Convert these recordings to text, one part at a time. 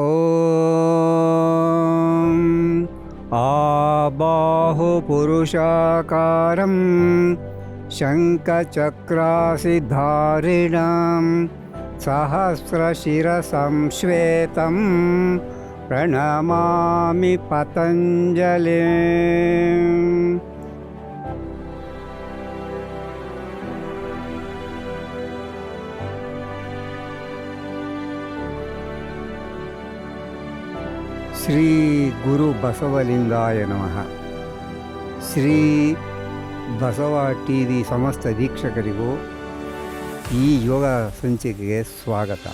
ॐ आबाहुपुरुषाकारं शङ्खचक्रासिधारिणां सहस्रशिरसं श्वेतं प्रणमामि पतञ्जलिम् ಶ್ರೀ ಗುರು ಬಸವಲಿಂಗಾಯ ನಮಃ. Shri Basava T V ಸಮಸ್ತ ವೀಕ್ಷಕರಿಗೂ ಈ ಯೋಗ ಸಂಚಿಕೆಗೆ ಸ್ವಾಗತ.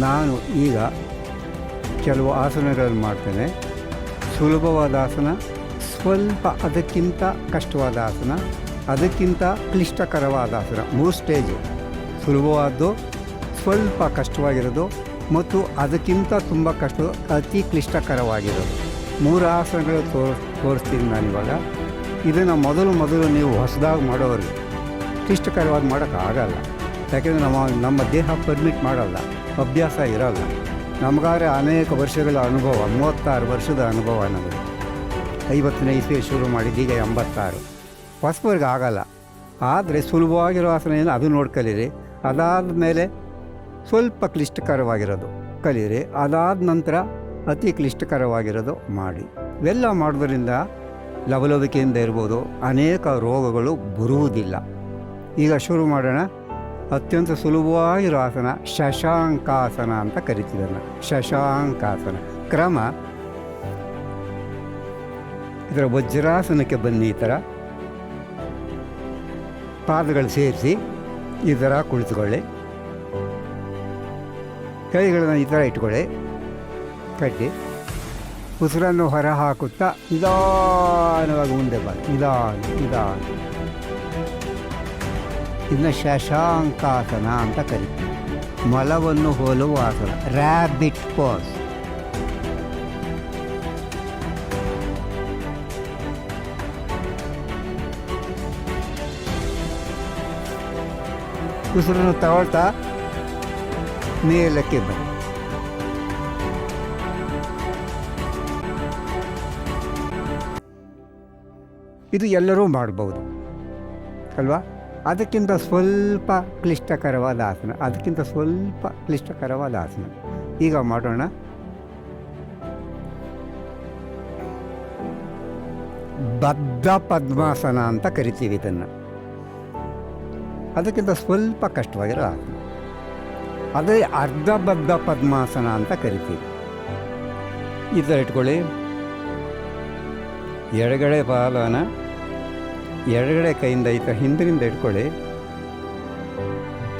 ನಾನು ಈಗ ಕೆಲವು ಆಸನಗಳನ್ನು ಮಾಡ್ತೇನೆ. ಸುಲಭವಾದ ಆಸನ, ಸ್ವಲ್ಪ ಅದಕ್ಕಿಂತ ಕಷ್ಟವಾದ ಆಸನ, ಅದಕ್ಕಿಂತ ಕ್ಲಿಷ್ಟಕರವಾದ ಆಸನ, ಮೂರು ಸ್ಟೇಜು ಸುಲಭವಾದ್ದು, ಸ್ವಲ್ಪ ಕಷ್ಟವಾಗಿರೋದು ಮತ್ತು ಅದಕ್ಕಿಂತ ತುಂಬ ಕಷ್ಟ, ಅತಿ ಕ್ಲಿಷ್ಟಕರವಾಗಿರೋದು. ಮೂರು ಆಸನಗಳು ತೋರ್, ತೋರಿಸ್ತೀನಿ ಇವಾಗ. ಇದನ್ನು ಮೊದಲು ಮೊದಲು ನೀವು ಹೊಸದಾಗಿ ಮಾಡೋರಿಗೆ ಕ್ಲಿಷ್ಟಕರವಾಗಿ ಮಾಡೋಕ್ಕಾಗಲ್ಲ. ಯಾಕೆಂದರೆ ನಮ್ಮ ನಮ್ಮ ದೇಹ ಪರ್ಮಿಟ್ ಮಾಡಲ್ಲ. ಅಭ್ಯಾಸ ಇರಲ್ಲ. ನಮಗಾರೆ ಅನೇಕ ವರ್ಷಗಳ ಅನುಭವ, ಮೂವತ್ತಾರು ವರ್ಷದ ಅನುಭವ ನಮಗೆ. ಐವತ್ತನೇ ಇಸ್ವಿ ಶುರು ಮಾಡಿದ್ದೀಗ ಎಂಬತ್ತಾರು. ಹೊಸಬರಿಗೆ ಆಗಲ್ಲ ಆದರೆ ಸುಲಭವಾಗಿರೋ ಆಸನ ಏನು ಅದು ನೋಡ್ಕಲೀರಿ. ಅದಾದ ಮೇಲೆ ಸ್ವಲ್ಪ ಕ್ಲಿಷ್ಟಕರವಾಗಿರೋದು. ಕಲಿಯಿರಿ ಅದಾದ ನಂತರ ಅತಿ ಕ್ಲಿಷ್ಟಕರವಾಗಿರೋದು ಮಾಡಿ. ಇವೆಲ್ಲ ಮಾಡೋದ್ರಿಂದ ಲವಲವಿಕೆಯಿಂದ ಇರ್ಬೋದು, ಅನೇಕ ರೋಗಗಳು ಬರುವುದಿಲ್ಲ. ಈಗ ಶುರು ಮಾಡೋಣ. ಅತ್ಯಂತ ಸುಲಭವಾಗಿರೋ ಆಸನ ಶಶಾಂಕಾಸನ ಅಂತ ಕರಿತಿದ್ದಾನೆ ಶಶಾಂಕಾಸನ. ಕ್ರಮ, ಇದರ ವಜ್ರಾಸನಕ್ಕೆ ಬನ್ನಿ ಈ ಥರ. ಪಾದಗಳು ಸೇರಿಸಿ ಈ ಥರ ಕುಳಿತುಕೊಳ್ಳಿ. ಕೈಗಳನ್ನ ಈ ಥರ ಇಟ್ಕೊಳ್ಳಿ. ಕಟ್ಟಿ. ಉಸಿರನ್ನು ಹೊರ ಹಾಕುತ್ತಾ ನಿಧಾನವಾಗಿ ಮುಂದೆ ಬಾ. ನಿಧಾನ ನಿಧಾನ. ಇನ್ನು ಶಶಾಂಕಾಸನ ಅಂತ ಕರಿತೀವಿ ಮಲವನ್ನು ಹೋಲುವ ಆಸನ. ರ್ಯಾಬಿಟ್ ಪಾಸ್ ಉಸಿರನ್ನು ತಗೊಳ್ತಾ ಮೇಲಕ್ಕೆ ಬನ್ನಿ. ಇದು ಎಲ್ಲರೂ ಮಾಡಬಹುದು ಅಲ್ವಾ? ಅದಕ್ಕಿಂತ ಸ್ವಲ್ಪ ಕ್ಲಿಷ್ಟಕರವಾದ ಆಸನ. ಅದಕ್ಕಿಂತ ಸ್ವಲ್ಪ ಕ್ಲಿಷ್ಟಕರವಾದ ಆಸನ. ಈಗ ಮಾಡೋಣ. ಬದ್ಧ ಪದ್ಮಾಸನ ಅಂತ ಕರಿತೀವಿ ಇದನ್ನು. ಅದಕ್ಕಿಂತ ಸ್ವಲ್ಪ ಕಷ್ಟವಾಗಿರೋ ಆಸನ. ಅದೇ ಅರ್ಧ ಬದ್ಧ ಪದ್ಮಾಸನ ಅಂತ ಕರಿತೀವಿ. ಈ ಥರ ಇಟ್ಕೊಳ್ಳಿ ಎಡಗಡೆ ಪಾಲನ ಎಡಗಡೆ ಕೈಯಿಂದ ಈ ಥರ ಹಿಂದಿನಿಂದ ಇಟ್ಕೊಳ್ಳಿ.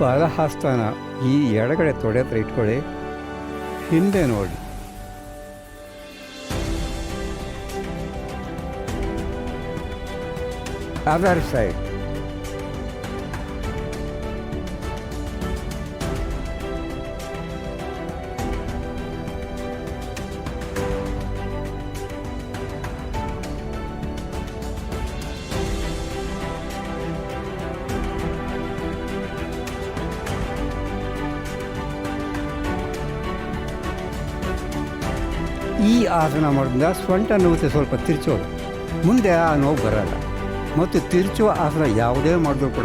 ಬಲಹಸ್ತನ ಈ ಎಡಗಡೆ ತೊಡೆ ಹತ್ರ ಇಟ್ಕೊಳ್ಳಿ. ಹಿಂದೆ ನೋಡಿ. Other side. ಈ ಆಸನ ಮಾಡೋದ್ರಿಂದ ಸೊಂಟ ನೋವು ಸ್ವಲ್ಪ ತಿರ್ಚೋದು ಮುಂದೆ ಆ ನೋವು ಬರಲ್ಲ. ಮತ್ತು ತಿರುಚುವ ಆಸನ ಯಾವುದೇ ಮಾಡಿದ್ರು ಕೂಡ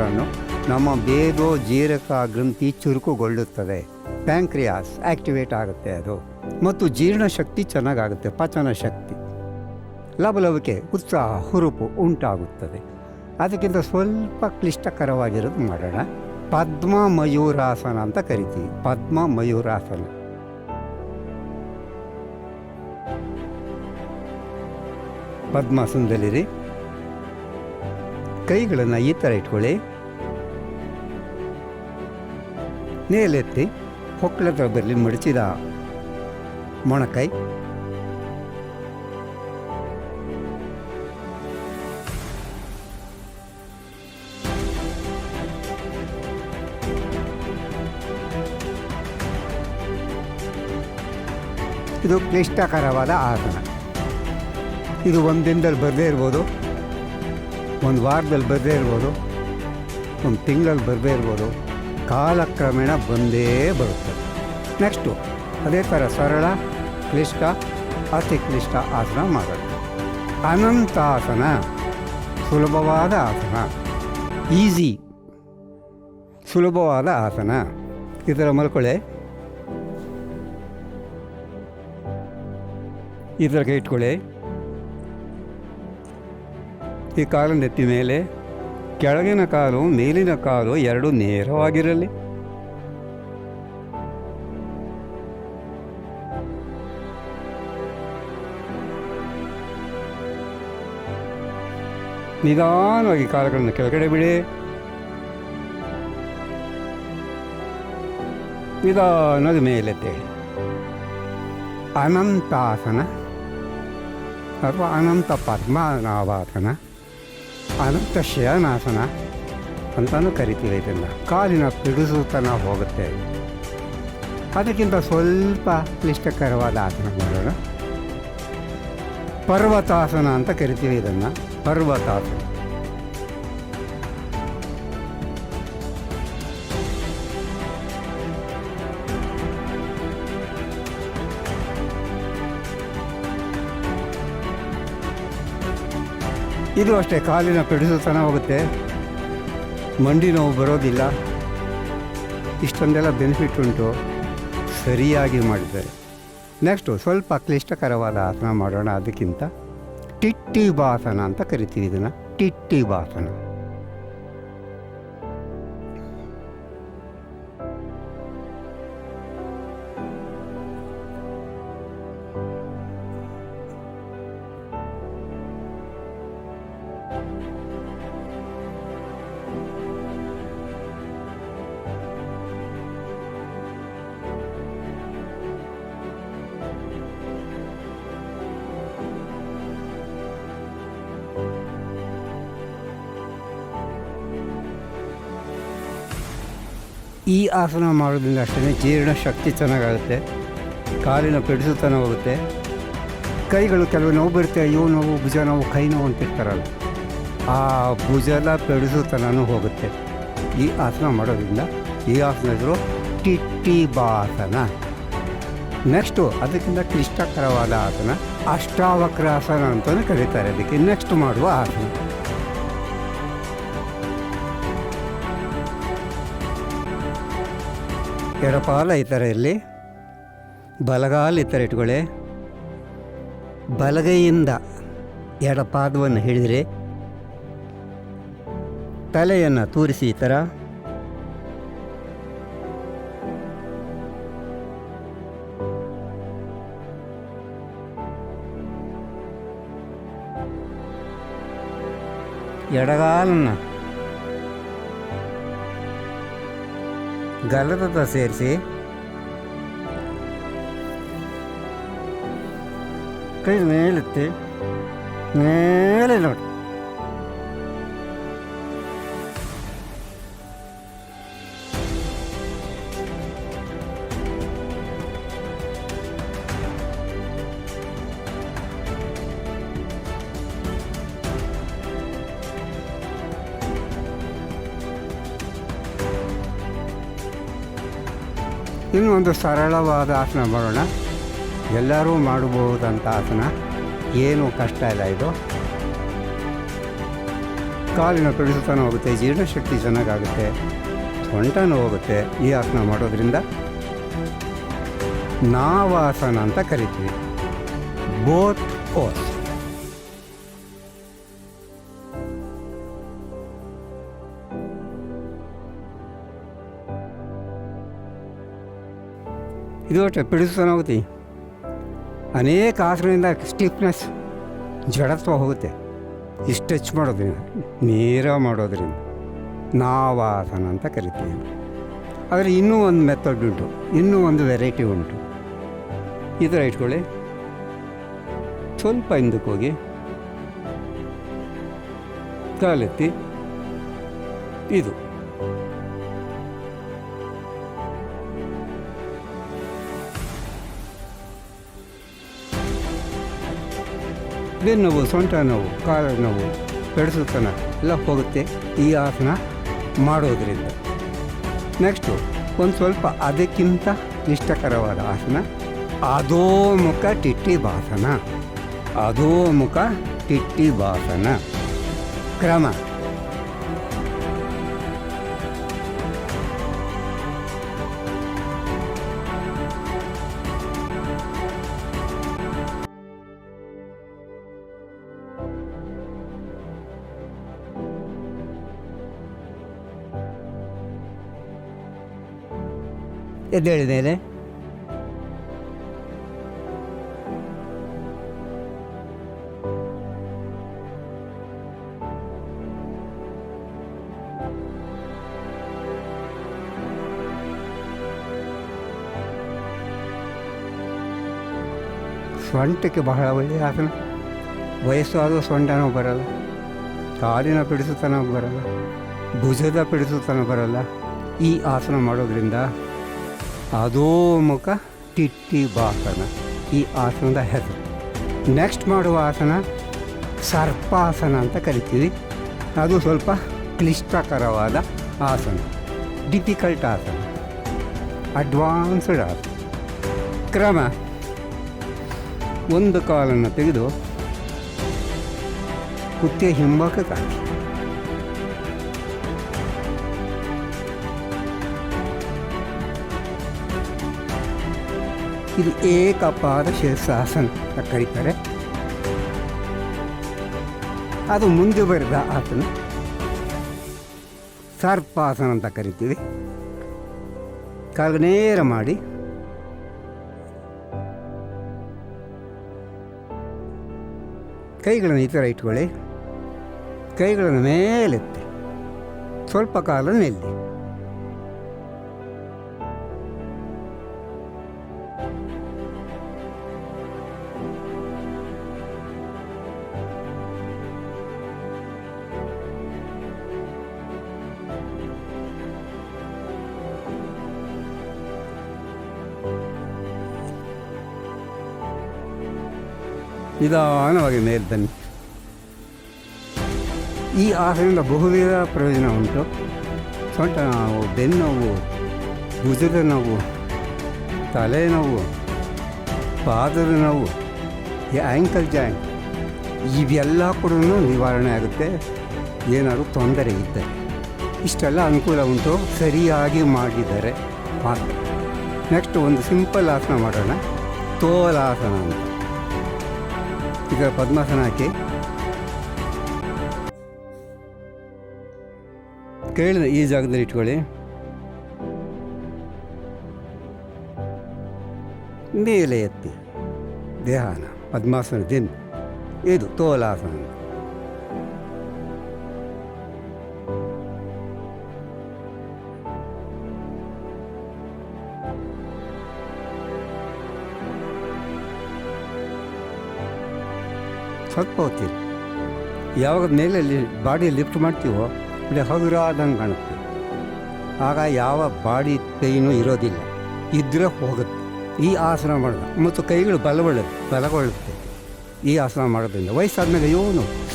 ನಮ್ಮ ಬೇಗೋ ಜೀರಕ ಗ್ರಂಥಿ ಚುರುಕುಗೊಳ್ಳುತ್ತದೆ. ಪ್ಯಾಂಕ್ರಿಯಾಸ್ ಆ್ಯಕ್ಟಿವೇಟ್ ಆಗುತ್ತೆ ಅದು. ಮತ್ತು ಜೀರ್ಣಶಕ್ತಿ ಚೆನ್ನಾಗಾಗುತ್ತೆ, ಪಚನ ಶಕ್ತಿ. ಲವಲವಿಕೆ, ಉತ್ಸಾಹ, ಹುರುಪು ಉಂಟಾಗುತ್ತದೆ. ಅದಕ್ಕಿಂತ ಸ್ವಲ್ಪ ಕ್ಲಿಷ್ಟಕರವಾಗಿರೋದು ಮಾಡೋಣ. ಪದ್ಮ ಮಯೂರಾಸನ ಅಂತ ಕರಿತೀವಿ. ಪದ್ಮ ಮಯೂರಾಸನ ಪದ್ಮಾಸನದಲ್ಲಿರಿ ಕೈಗಳನ್ನು ಈ ಥರ ಇಟ್ಕೊಳ್ಳಿ. ನೇಲೆತ್ತಿ ಹೊಕ್ಕಳತ್ರ ಬರಲಿ ಮಡಚಿದ ಮೊಣಕೈ ಇದು ಕ್ಲಿಷ್ಟಕರವಾದ ಆಸನ. ಇದು ಒಂದು ದಿನದಲ್ಲಿ ಬರದೇ ಇರ್ಬೋದು, ಒಂದು ವಾರದಲ್ಲಿ ಬರದೇ ಇರ್ಬೋದು, ಒಂದು ತಿಂಗಳಲ್ಲಿ ಬರದೇ ಇರ್ಬೋದು, ಕಾಲಕ್ರಮೇಣ ಬಂದೇ ಬರುತ್ತೆ. ನೆಕ್ಸ್ಟು ಅದೇ ಥರ ಸರಳ, ಕ್ಲಿಷ್ಟ ಅತಿ ಕ್ಲಿಷ್ಟ ಆಸನ ಮಾಡುತ್ತೆ ಅನಂತ ಆಸನ ಸುಲಭವಾದ ಆಸನ. ಈಸಿ ಸುಲಭವಾದ ಆಸನ. ಇದರ ಮಲ್ಕೊಳ್ಳಿ. ಇದರ ಕೈ ಇಟ್ಕೊಳ್ಳಿ. ಈ ಕಾಲು ನೆತ್ತಿ ಮೇಲೆ, ಕೆಳಗಿನ ಕಾಲು ಮೇಲಿನ ಕಾಲು ಎರಡು ನೇರವಾಗಿರಲಿ. ನಿಧಾನವಾಗಿ ಕಾಲುಗಳನ್ನು ಕೆಳಗಡೆ ಬಿಡಿ. ನಿಧಾನದ ಮೇಲೆತ್ತೇಳಿ ಅನಂತಾಸನ, ಅಥವಾ ಅನಂತ ಪದ್ಮನಾಭಾಸನ. ಅನಂತ ಶಯನಾಸನ ಅಂತಲೂ ಕರಿತೀವಿ ಇದನ್ನು ಕಾಲಿನ ಪಿಡಿಸುತನ ಹೋಗುತ್ತೆ ಅದಕ್ಕಿಂತ ಸ್ವಲ್ಪ ಕ್ಲಿಷ್ಟಕರವಾದ ಆಸನ ಮಾಡೋಣ. ಪರ್ವತಾಸನ ಅಂತ ಕರಿತೀವಿ ಇದನ್ನು. ಪರ್ವತಾಸನ. ಇದು ಅಷ್ಟೇ, ಕಾಲಿನ ತನ ಹೋಗುತ್ತೆ. ಮಂಡಿ ನೋವು ಬರೋದಿಲ್ಲ. ಇಷ್ಟೊಂದೆಲ್ಲ ಬೆನಿಫಿಟ್ ಉಂಟು. ಸರಿಯಾಗಿ ಮಾಡಿದ್ದಾರೆ. ನೆಕ್ಸ್ಟು ಸ್ವಲ್ಪ ಕ್ಲಿಷ್ಟಕರವಾದ ಆಸನ ಮಾಡೋಣ ಅದಕ್ಕಿಂತ. ಟಿಟ್ಟಿ ಬಾಸನ ಅಂತ ಕರಿತೀವಿ ಇದನ್ನು. ಟಿಟ್ಟಿ ಬಾಸನ ಈ ಆಸನ ಮಾಡೋದ್ರಿಂದ ಅಷ್ಟೇ ಜೀರ್ಣ ಶಕ್ತಿ ಚೆನ್ನಾಗಾಗುತ್ತೆ. ಕಾಲಿನ ಪೆಡಿಸುತನ ಹೋಗುತ್ತೆ. ಕೈಗಳು ಕೆಲವು ನೋವು ಬರುತ್ತೆ. ಅಯ್ಯೋ, ನೋವು, ಭುಜ ನೋವು, ಕೈ ನೋವು ಅಂತಿರ್ತಾರಲ್ಲ. ಆ ಭುಜಲ ಪೆಡಿಸುತನೂ ಹೋಗುತ್ತೆ. ಈ ಆಸನ ಮಾಡೋದ್ರಿಂದ ಈ ಆಸನ ಹೆಸರು ಟಿಟ್ಟಿ ಬಾಸನ ನೆಕ್ಸ್ಟು ಅದಕ್ಕಿಂತ ಕ್ಲಿಷ್ಟಕರವಾದ ಆಸನ ಅಷ್ಟಾವಕ್ರಾಸನ ಅಂತಲೂ ಕರೀತಾರೆ. ಅದಕ್ಕೆ ನೆಕ್ಸ್ಟ್ ಮಾಡುವ ಆಸನ. ಎಡಪಾಲ ಥರ ಇರಲಿ ಬಲಗಾಲ ಇತರ ಇಟ್ಕೊಳ್ಳಿ. ಬಲಗೈಯಿಂದ ಎಡಪಾದವನ್ನು ಹಿಡಿದ್ರಿ. ತಲೆಯನ್ನು ತೂರಿಸಿ ಈ ಥರ. ಎಡಗಾಲನ್ನು ಹತ್ರ ಸೇರಿಸಿ. ಕೈ ಮೇಲೆತ್ತಿ ಮೇಲೆ ನೋಡಿ. ಒಂದು ಸರಳವಾದ ಆಸನ ಮಾಡೋಣ ಎಲ್ಲರೂ ಮಾಡಬಹುದಂಥ ಆಸನ. ಏನು ಕಷ್ಟ ಇಲ್ಲ ಇದು. ಕಾಲಿನ ಕಡಿಸುತ್ತಾನೆ ಹೋಗುತ್ತೆ, ಜೀರ್ಣಶಕ್ತಿ ಚೆನ್ನಾಗಾಗುತ್ತೆ ಸೊಂಟನೂ ಹೋಗುತ್ತೆ ಈ ಆಸನ ಮಾಡೋದ್ರಿಂದ. ನಾವಾಸನ ಅಂತ ಕರಿತೀವಿ. ಬೋತ್ ಓಸ್ ಇದು ಪಿಡಿಸ್ತಾನೆ ಹೋಗುತ್ತೆ. ಅನೇಕ ಆಸನದಿಂದ ಸ್ಟಿಫ್ನೆಸ್ ಜಡತ್ವ ಹೋಗುತ್ತೆ. ಇಷ್ಟು ಹೆಚ್ಚು ಮಾಡೋದ್ರಿಂದ ನೇರ ಮಾಡೋದ್ರಿಂದ. ನಾವಾಸನ ಅಂತ ಕರಿತೀವಿ. ಆದರೆ ಇನ್ನೂ ಒಂದು ಮೆಥಡ್ ಉಂಟು. ಇನ್ನೂ ಒಂದು ವೆರೈಟಿ ಉಂಟು. ಈ ಥರ ಇಟ್ಕೊಳ್ಳಿ ಸ್ವಲ್ಪ ಹಿಂದಕ್ಕೆ ಹೋಗಿ. ಕಾಲೆತ್ತಿ. ಇದು. ಬೆನ್ನು ನೋವು, ಸೊಂಟ ನೋವು, ಕಾಲು ನೋವು ಬೆಳೆಸುತ್ತನ ಎಲ್ಲ ಹೋಗುತ್ತೆ ಈ ಆಸನ ಮಾಡೋದರಿಂದ. ನೆಕ್ಸ್ಟು ಒಂದು ಸ್ವಲ್ಪ ಅದಕ್ಕಿಂತ ಇಷ್ಟಕರವಾದ ಆಸನ ಅಧೋಮುಖ ಟಿಟ್ಟಿ ಭಾಸನ ಅಧೋಮುಖ ಟಿಟ್ಟಿ ಭಾಸನ ಕ್ರಮ. ಎದ್ದೇಳಿ ಮೇಲೆ ಸೊಂಟಕ್ಕೆ ಬಹಳ ಒಳ್ಳೆಯ ಆಸನ ವಯಸ್ಸಾದ ಸೊಂಟ ನೋವು ಬರಲ್ಲ. ಕಾಲಿನ ಪಿಡಿಸುತನ ಬರಲ್ಲ. ಭುಜದ ಪಿಡಿಸುತ್ತನೂ ಬರಲ್ಲ. ಈ ಆಸನ ಮಾಡೋದ್ರಿಂದ ಅಧೋಮುಖ ಟಿಟ್ಟಿ ಬಾಸನ ಈ ಆಸನದ ಹೆಸರು. ನೆಕ್ಸ್ಟ್ ಮಾಡುವ ಆಸನ ಸರ್ಪಾಸನ ಅಂತ ಕರಿತೀವಿ. ಅದು ಸ್ವಲ್ಪ ಕ್ಲಿಷ್ಟಕರವಾದ ಆಸನ. ಡಿಫಿಕಲ್ಟ್ ಆಸನ. ಅಡ್ವಾನ್ಸ್ಡ್ ಆಸನ. ಕ್ರಮ. ಒಂದು ಕಾಲನ್ನು ತೆಗೆದು ಕುತ್ತಿಗೆ ಹಿಂಬಕ್ಕೆ ಹಾಕಿ. ಇದು ಏಕಪಾದ ಶೀರ್ಷಾಸನ ಅಂತ ಕರೀತಾರೆ. ಅದು ಮುಂದೆ ಬರೆದ ಆಸನ ಸರ್ಪಾಸನ ಅಂತ ಕರಿತೀವಿ. ಕಾಲು ನೇರ ಮಾಡಿ. ಕೈಗಳನ್ನು ಈ ಥರ ಇಟ್ಕೊಳ್ಳಿ. ಕೈಗಳನ್ನು ಮೇಲೆತ್ತಿ. ಸ್ವಲ್ಪ ಕಾಲ ನಿಲ್ಲಿ. ನಿಧಾನವಾಗಿ ಮೇಲೆ ಬನ್ನಿ. ಈ ಆಸನದಿಂದ ಬಹುವಿಧ ಪ್ರಯೋಜನ ಉಂಟು ಸೊಂಟ ನಾವು ಬೆನ್ನು ನೋವು ಭುಜದ ನೋವು ತಲೆನೋವು ಪಾದದ ನೋವು ಈ ಆ್ಯಂಕಲ್ ಜಾಯಿಂಟ್ ಇವೆಲ್ಲ ಕೂಡ ನಿವಾರಣೆ ಆಗುತ್ತೆ. ಏನಾದರೂ ತೊಂದರೆ ಇದ್ದರೆ. ಇಷ್ಟೆಲ್ಲ ಅನುಕೂಲ ಉಂಟು, ಸರಿಯಾಗಿ ಮಾಡಿದ್ದಾರೆ ಮಾತ್ರ. ನೆಕ್ಸ್ಟ್ ಒಂದು ಸಿಂಪಲ್ ಆಸನ ಮಾಡೋಣ. ತೋಲಾಸನ ಅಂತ. ಈಗ ಪದ್ಮಾಸನ ಹಾಕಿ. ಕೇಳಿದೆ ಈ ಜಾಗದಲ್ಲಿ ಇಟ್ಕೊಳ್ಳಿ. ಮೇಲೆ ಎತ್ತಿ. ದೇಹನ ಪದ್ಮಾಸನದಿಂದ ಇದು ತೋಲಾಸನ. ಸ್ವಲ್ಪ ಹೋಗ್ತೀವಿ ಯಾವಾಗ ಮೇಲೆ ಬಾಡಿ ಲಿಫ್ಟ್ ಮಾಡ್ತೀವೋ ಇಲ್ಲಿ ಹಗುರಾದಂಗೆ ಕಾಣುತ್ತೆ. ಆಗ ಯಾವ ಬಾಡಿ ಪೇಯ್ನು ಇರೋದಿಲ್ಲ. ಇದ್ರೆ ಹೋಗುತ್ತೆ. ಈ ಆಸನ ಮಾಡೋದು. ಮತ್ತು ಕೈಗಳು ಬಲಗೊಳ್ಳುತ್ತೆ ಬಲಗೊಳ್ಳುತ್ತೆ. ಈ ಆಸನ ಮಾಡೋದ್ರಿಂದ ವಯಸ್ಸಾದ್ಮೇಲೆ ಯೋನು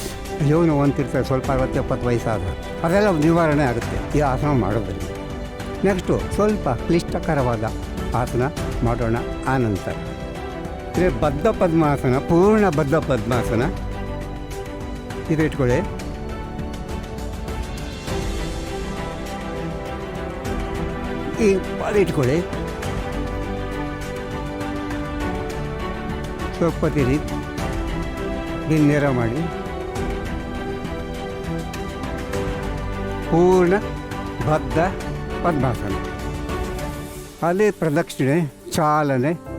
ಯೋನು ಅಂತಿರ್ತಾರೆ, ಸ್ವಲ್ಪ ಅರವತ್ತು, ಎಪ್ಪತ್ತು ವಯಸ್ಸಾದ. ಅದೆಲ್ಲ ನಿವಾರಣೆ ಆಗುತ್ತೆ ಈ ಆಸನ ಮಾಡೋದ್ರಿಂದ. ನೆಕ್ಸ್ಟು ಸ್ವಲ್ಪ ಕ್ಲಿಷ್ಟಕರವಾದ ಆಸನ ಮಾಡೋಣ ಆನಂತರ. ಇದೆ ಬದ್ಧ ಪದ್ಮಾಸನ, ಪೂರ್ಣ ಬದ್ಧ ಪದ್ಮಾಸನ. ಇದು ಇಟ್ಕೊಳ್ಳಿ. ಈ ಇಟ್ಕೊಳ್ಳಿ. ತಿರಿ ಇದನ್ನ ನೇರ ಮಾಡಿ ಪೂರ್ಣ ಬದ್ಧ ಪದ್ಮಾಸನ. ಅಲ್ಲಿ ಪ್ರದಕ್ಷಿಣೆ ಚಾಲನೆ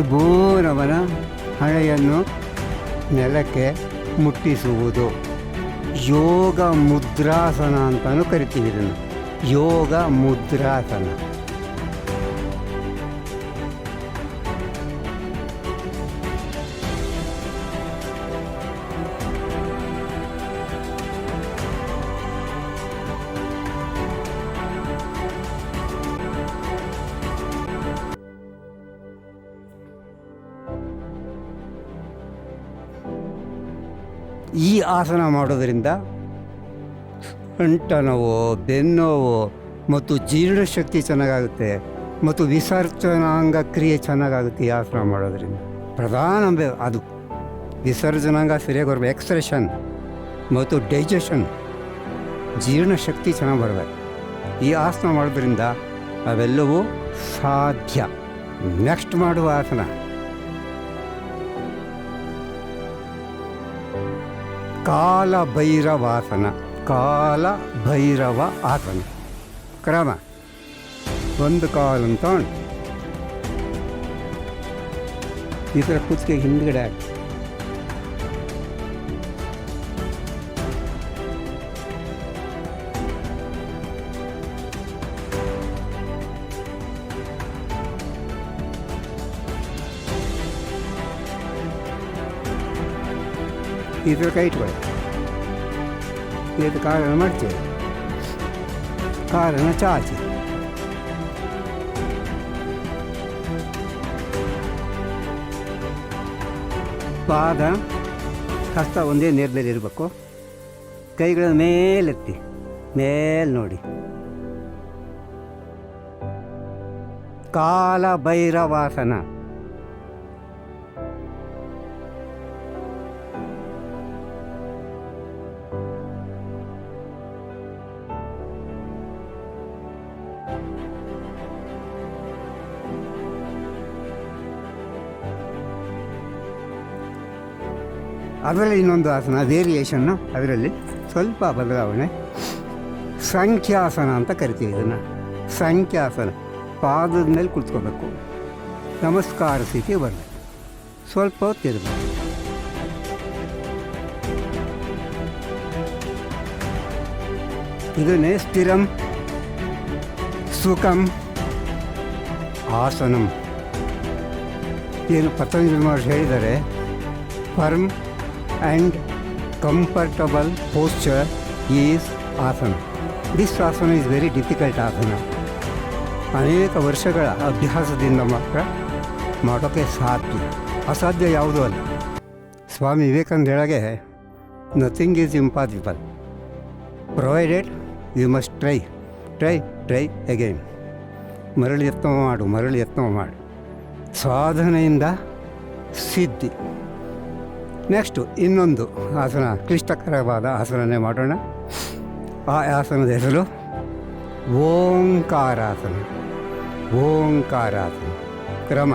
ಬೋರವನ ಹಣೆಯನ್ನು ನೆಲಕ್ಕೆ ಮುಟ್ಟಿಸುವುದು. ಯೋಗ ಮುದ್ರಾಸನ ಅಂತಲೂ ಕರಿತೀವಿ ಇದನ್ನು. ಯೋಗ ಮುದ್ರಾಸನ ಆಸನ ಮಾಡೋದರಿಂದ ಕಂಠ ನೋವು ಬೆನ್ನೋವು ಮತ್ತು ಜೀರ್ಣಶಕ್ತಿ ಚೆನ್ನಾಗಾಗುತ್ತೆ ಮತ್ತು ವಿಸರ್ಜನಾಂಗ ಕ್ರಿಯೆ ಚೆನ್ನಾಗಾಗುತ್ತೆ ಈ ಆಸನ ಮಾಡೋದರಿಂದ. ಪ್ರಧಾನ ಅದು. ವಿಸರ್ಜನಾಂಗ ಸರಿಯಾಗಿ ಬರ್ಬೇಕು ಎಕ್ಸ್ಪ್ರೆಷನ್ ಮತ್ತು ಡೈಜೆಷನ್. ಜೀರ್ಣಶಕ್ತಿ ಚೆನ್ನಾಗಿ ಬರಬೇಕು ಈ ಆಸನ ಮಾಡೋದ್ರಿಂದ ಅವೆಲ್ಲವೂ ಸಾಧ್ಯ. ನೆಕ್ಸ್ಟ್ ಮಾಡುವ ಆಸನ. ಕಾಲ ಭೈರವಾಸನ ಕಾಲ ಭೈರವ ಆಸನ ಕ್ರಮ. ಒಂದು ತಗೊಂಡು. ಈ ಥರ ಕುತ್ತಿಗೆ ಹಿಂದ್ಗಡೆ ಹಾಕಿ. ಕೈ ಇಟ್ಕೊಳ್ಳಿ ಇದು ಕಾರನ್ನು ಮಾಡ್ತೇವೆ ಕಾರಣ ಚಾಚಿ ಪಾದ ಹಸ್ತ ಒಂದೇ ನೇರದಲ್ಲಿ ಇರಬೇಕು. ಕೈಗಳನ್ನು ಮೇಲೆತ್ತಿ ಮೇಲೆ ನೋಡಿ. ಕಾಲ ಭೈರವಾಸನ ಅದರಲ್ಲಿ ಇನ್ನೊಂದು ಆಸನ ವೇರಿಯೇಷನ್ನು ಅದರಲ್ಲಿ ಸ್ವಲ್ಪ ಬದಲಾವಣೆ. ಸಂಖ್ಯಾಸನ ಅಂತ ಕರಿತೀವಿ ಇದನ್ನು. ಸಂಖ್ಯಾಸನ, ಪಾದದ ಮೇಲೆ ಕುಳಿತ್ಕೋಬೇಕು ನಮಸ್ಕಾರ ಸ್ಥಿತಿ ಬರಲಿ. ಸ್ವಲ್ಪ ಹೊತ್ತಿರಬೇಕು ಇದನ್ನೇ ಸ್ಥಿರಂ ಸುಖಂ, ಆಸನಂ. ಏನು ಪತಂಜಲಿ ಮಹರ್ಷಿ ಹೇಳಿದ್ದಾರೆ firm and comfortable posture is asana this asana is very difficult asana ಅನೇಕ ವರ್ಷಗಳ ಅಭ್ಯಾಸದಿಂದ ಮಾತ್ರ ಮಾಡೋಕ್ಕೆ ಸಾಧ್ಯ. ಅಸಾಧ್ಯ ಯಾವುದೂ ಅಲ್ಲ. Swami Vivekananda ಹೇಳಗೆ nothing is impossible provided you must try try try again ಮರಳಿ ಯತ್ನ ಮಾಡು, ಮರಳಿ ಯತ್ನ ಮಾಡು. ಸಾಧನೆಯಿಂದ ಸಿದ್ಧಿ. ನೆಕ್ಸ್ಟು ಇನ್ನೊಂದು ಆಸನ ಕ್ಲಿಷ್ಟಕರವಾದ ಆಸನನೇ ಮಾಡೋಣ. ಆ ಆಸನದ ಹೆಸರು ಓಂಕಾರಾಸನ. ಓಂಕಾರಾಸನ. ಕ್ರಮ.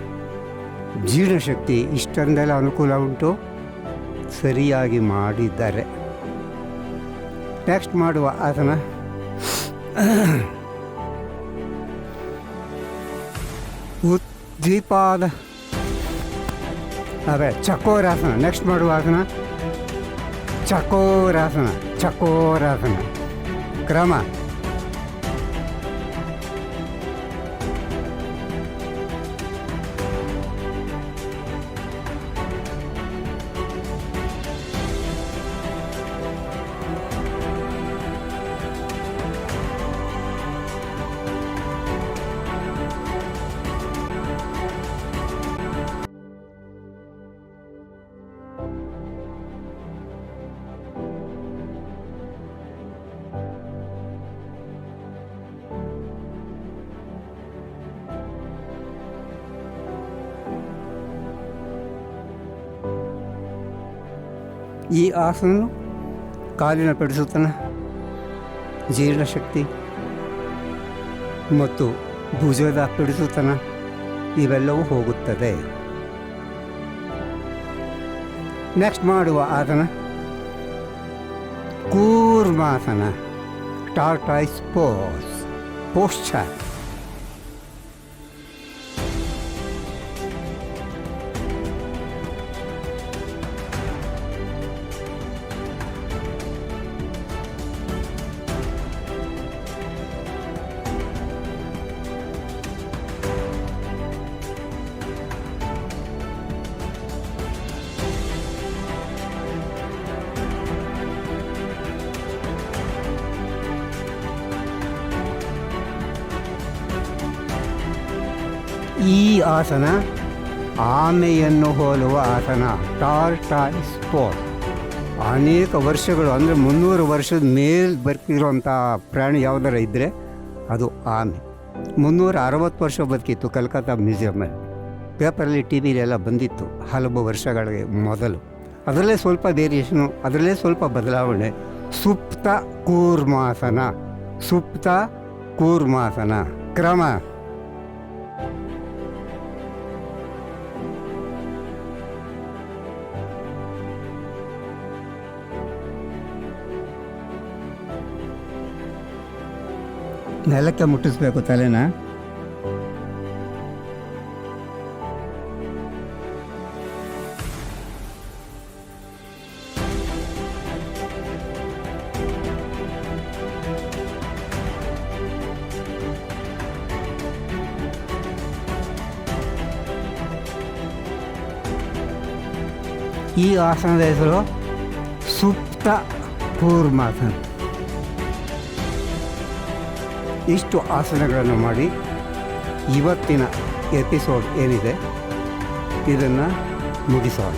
ಜೀರ್ಣಶಕ್ತಿ ಇಷ್ಟೊಂದೆಲ್ಲ ಅನುಕೂಲ ಉಂಟು. ಸರಿಯಾಗಿ ಮಾಡಿದ್ದಾರೆ. ನೆಕ್ಸ್ಟ್ ಮಾಡುವ ಆಸನ. ಉದ್ದೀಪಾದ ಅದೇ, ಚಕೋರಾಸನ. ನೆಕ್ಸ್ಟ್ ಮಾಡುವ ಆಸನ. ಚಕೋರಾಸನ. ಚಕೋರಾಸನ. ಕ್ರಮ. ಈ ಆಸನ ಕಾಲಿನ ಪಡಿಸುತ್ತನ ಜೀರ್ಣಶಕ್ತಿ ಮತ್ತು ಭುಜದ ಪಿಡಿಸುತನ ಇವೆಲ್ಲವೂ ಹೋಗುತ್ತದೆ. ನೆಕ್ಸ್ಟ್ ಮಾಡುವ ಆಸನ, ಕೂರ್ಮಾಸನ ಟಾರ್ಟಾಯ್ಸ್ ಪೋಸ್ ಪೋಶ್ಚರ್ ಈ ಆಸನ ಆಮೆಯನ್ನು ಹೋಲುವ ಆಸನ. ಟಾರ್ಟಾಯ್ಸ್ ಪೋಸ್ ಅನೇಕ ವರ್ಷಗಳು, ಅಂದರೆ ಮುನ್ನೂರು ವರ್ಷದ ಮೇಲೆ ಬರ್ತಿರುವಂಥ ಪ್ರಾಣಿ ಯಾವುದಾರ ಇದ್ದರೆ ಅದು ಆಮೆ. ಮುನ್ನೂರ ಅರವತ್ತು ವರ್ಷ ಬದುಕಿತ್ತು ಕಲ್ಕತ್ತಾ ಮ್ಯೂಸಿಯಮಲ್ಲಿ ಪೇಪರಲ್ಲಿ ಟಿ ವಿಲೆಲ್ಲ ಬಂದಿತ್ತು ಹಲವು ವರ್ಷಗಳಿಗೆ ಮೊದಲು. ಅದರಲ್ಲೇ ಸ್ವಲ್ಪ ವೇರಿಯೇಷನು, ಅದರಲ್ಲೇ ಸ್ವಲ್ಪ ಬದಲಾವಣೆ. ಸುಪ್ತ ಕೂರ್ಮಾಸನ. ಸುಪ್ತ ಕೂರ್ಮಾಸನ. ಕ್ರಮ. ನೆಲಕ್ಕೆ ಮುಟ್ಟಿಸ್ಬೇಕು ತಲೆನ ಈ ಆಸನದ ಹೆಸರು ಸುಪ್ತ ಕೂರ್ಮಾಸನ ಇಷ್ಟು ಆಸನಗಳನ್ನು ಮಾಡಿ ಇವತ್ತಿನ ಎಪಿಸೋಡ್ ಏನಿದೆ? ಇದನ್ನು ಮುಗಿಸೋಣ.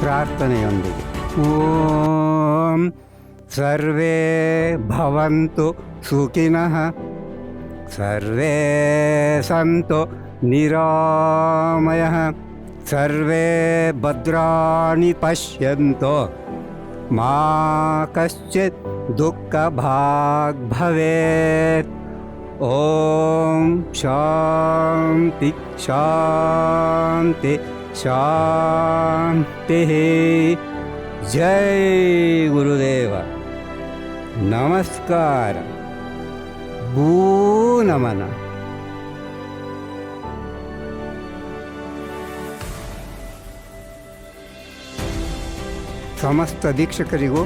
ಪ್ರಾರ್ಥನೆಯೊಂದಿಗೆ. ಓಂ ಸರ್ವೇ ಭವಂತು ಸುಖಿನಃ. ಸರ್ವೇ ಸಂತು ನಿರಾಮಯ. ಸರ್ವೇ ಭದ್ರಾಣಿ ಪಶ್ಯಂತೋ. ಮಾ ಕಶ್ಚಿತ್ ದುಃಖ ಭಾಗ್ ಭವೇತ್. ಓಂ ಶಾಂತಿ ಶಾಂತಿ ಶಾಂತಿ ಜೈ ಗುರುದೇವ ನಮಸ್ಕಾರ ಭೂ ನಮನ ಸಮಸ್ತ ದೀಕ್ಷಕರಿಗೂ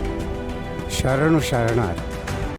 ಶರಣು ಶರಣಾರ್ಥಿ।